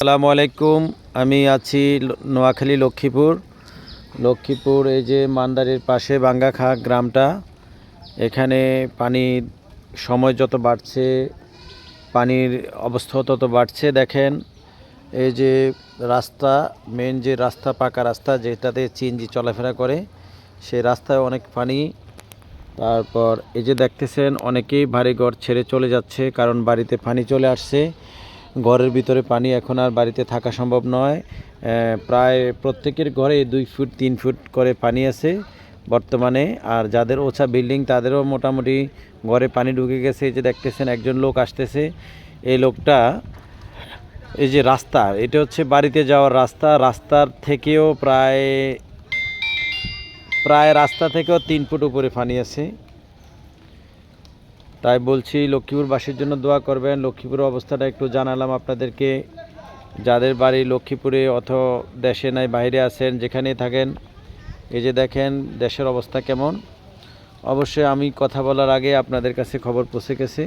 আসসালামু আলাইকুম। আমি আছি নোয়াখালী লক্ষ্মীপুর। লক্ষ্মীপুর এই যে মান্দারির পাশে বাঙ্গাখা গ্রামটা, এখানে পানির সময় যত বাড়ছে, পানির অবস্থা তত বাড়ছে। দেখেন, এই যে রাস্তা মেন যে রাস্তা, পাকা রাস্তা, যেটাতে চিনজি চলাফেরা করে, সেই রাস্তায় অনেক পানি। তারপর এই যে দেখতেছেন, অনেকেই বাড়ি ঘর ছেড়ে চলে যাচ্ছে, কারণ বাড়িতে পানি চলে আসছে। ঘরের ভিতরে পানি এখন আর বাড়িতে থাকা সম্ভব নয়। প্রায় প্রত্যেকের ঘরে দুই ফুট, তিন ফুট করে পানি আছে বর্তমানে। আর যাদের ওছা বিল্ডিং, তাদেরও মোটামুটি ঘরে পানি ঢুকে গেছে। এই যে দেখতেছেন, একজন লোক আসতেছে। এই লোকটা, এই যে রাস্তা, এটা হচ্ছে বাড়িতে যাওয়ার রাস্তা। রাস্তার থেকেও প্রায় প্রায় রাস্তা থেকেও তিন ফুট উপরে পানি আছে। তাই বলছি, লক্ষ্মীপুরবাসীর জন্য দোয়া করবেন। লক্ষ্মীপুরের অবস্থাটা একটু জানালাম আপনাদেরকে। যাদের বাড়ি লক্ষ্মীপুরে অথ দেশে নাই, বাইরে আছেন, যেখানেই থাকেন, এই যে দেখেন দেশের অবস্থা কেমন। অবশ্যই আমি কথা বলার আগে আপনাদের কাছে খবর পৌঁছে গেছে।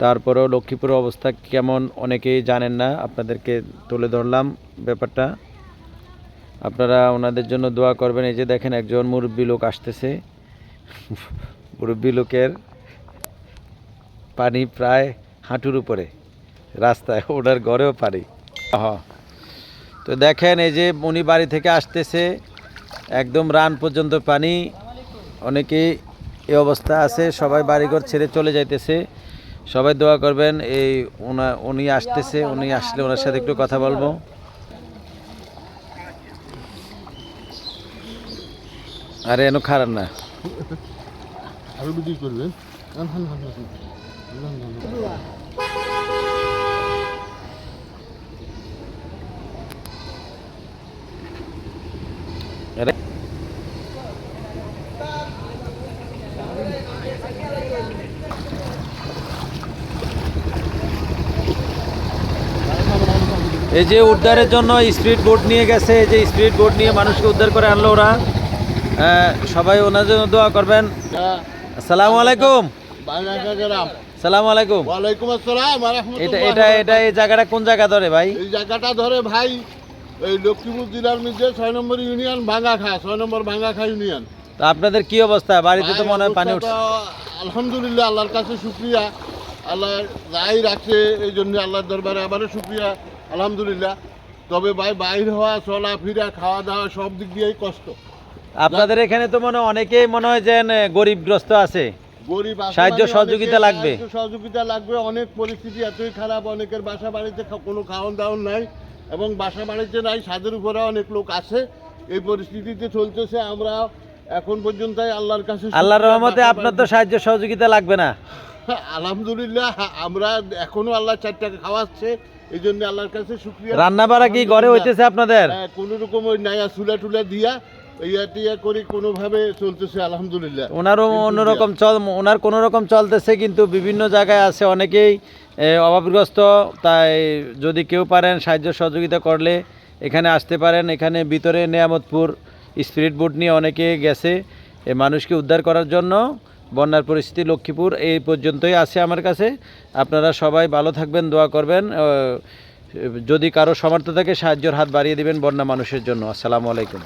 তারপরেও লক্ষ্মীপুরের অবস্থা কেমন অনেকেই জানেন না, আপনাদেরকে তুলে ধরলাম ব্যাপারটা। আপনারা ওনাদের জন্য দোয়া করবেন, এই যে দেখেন একজন মুরব্বী লোক আসতেছে। মুরব্বী লোকের পানি প্রায় হাঁটুর উপরে। রাস্তায় ওনার ঘরেও পানি। হ তো দেখেন এই যে উনি বাড়ি থেকে আসতেছে একদম রান পর্যন্ত পানি। অনেকেই এই অবস্থা আছে সবাই বাড়িঘর ছেড়ে চলে যাইতেছে। সবাই দোয়া করবেন এই ওনা উনি আসতেছে উনি আসলে ওনার সাথে একটু কথা বলব। আরে এনো খারাপ না। আরও এই যে উদ্ধারের জন্য স্পিড বোট নিয়ে গেছে এই যে স্পিড বোট নিয়ে মানুষকে উদ্ধার করে আনলো ওরা। সবাই ওনার জন্য দোয়া করবেন। হ্যাঁ, আসসালামু আলাইকুম। সালাম আলাইকুম। ওয়ালাইকুম আসসালাম এটা এটা এটা এই জায়গাটা কোন জায়গা ধরে ভাই? এই জায়গাটা ধরে ভাই এই লক্ষ্মীপুর জেলার মধ্যে ছয় নম্বর ইউনিয়ন ভাঙ্গাখা ছয় নম্বর ভাঙ্গাখা ইউনিয়ন। তা আপনাদের কি অবস্থা? বাড়িতে তো মনে হয় পানি উঠছে। আলহামদুলিল্লাহ আল্লাহর কাছে শুক্রিয়া। আল্লাহ যাই রাখছে এই জন্য আল্লাহর দরবারে আবারও শুক্রিয়া আলহামদুলিল্লাহ। তবে ভাই বাইর হওয়া চলা ফিরা খাওয়া দাওয়া সব দিক দিয়েই কষ্ট। আপনাদের এখানে তো মনে হয় অনেকেই মনে হয় যে গরিবগ্রস্ত আছে। গরিব সাহায্য মানে সহযোগিতা লাগবে। সহযোগিতা লাগবে অনেক পরিস্থিতি এতই খারাপ অনেকের বাসা বাড়িতে কোনো খাওয়ান দাওয়ান নাই এবং বাসা বাড়িতে নাই ছাদের উপরে অনেক লোক আছে। এই পরিস্থিতিতে চলতেছে আমরা এখন পর্যন্ত আল্লাহর কাছে আল্লাহর রহমতে আপনার তো সাহায্য সহযোগিতা লাগবে না। আলহামদুলিল্লাহ আমরা এখনও আল্লাহ চারটাকে খাওয়াচ্ছে এই জন্য আল্লাহর কাছে শুক্রিয়া। রান্না বাড়া কি ঘরে হইতেছে আপনাদের? কোন রকম ওই নায়া চুলা টুলা দিয়া ইয়া টিয়া করে কোনোভাবে চলতেছে আলহামদুলিল্লাহ। ওনারও অন্যরকম চল ওনার কোনো রকম চলতেছে কিন্তু বিভিন্ন জায়গায় আছে অনেকেই অভাবগ্রস্ত। তাই যদি কেউ পারেন সাহায্য সহযোগিতা করলে এখানে আসতে পারেন। এখানে ভিতরে নেয়ামতপুর স্পিরিট বোট নিয়ে অনেকে গেছে এ মানুষকে উদ্ধার করার জন্য। বন্যার পরিস্থিতি লক্ষ্মীপুর এই পর্যন্তই আছে আমার কাছে। আপনারা সবাই ভালো থাকবেন দোয়া করবেন। যদি কারও সমর্থ থাকে সাহায্যের হাত বাড়িয়ে দিবেন বন্যা মানুষের জন্য। আসসালামু আলাইকুম।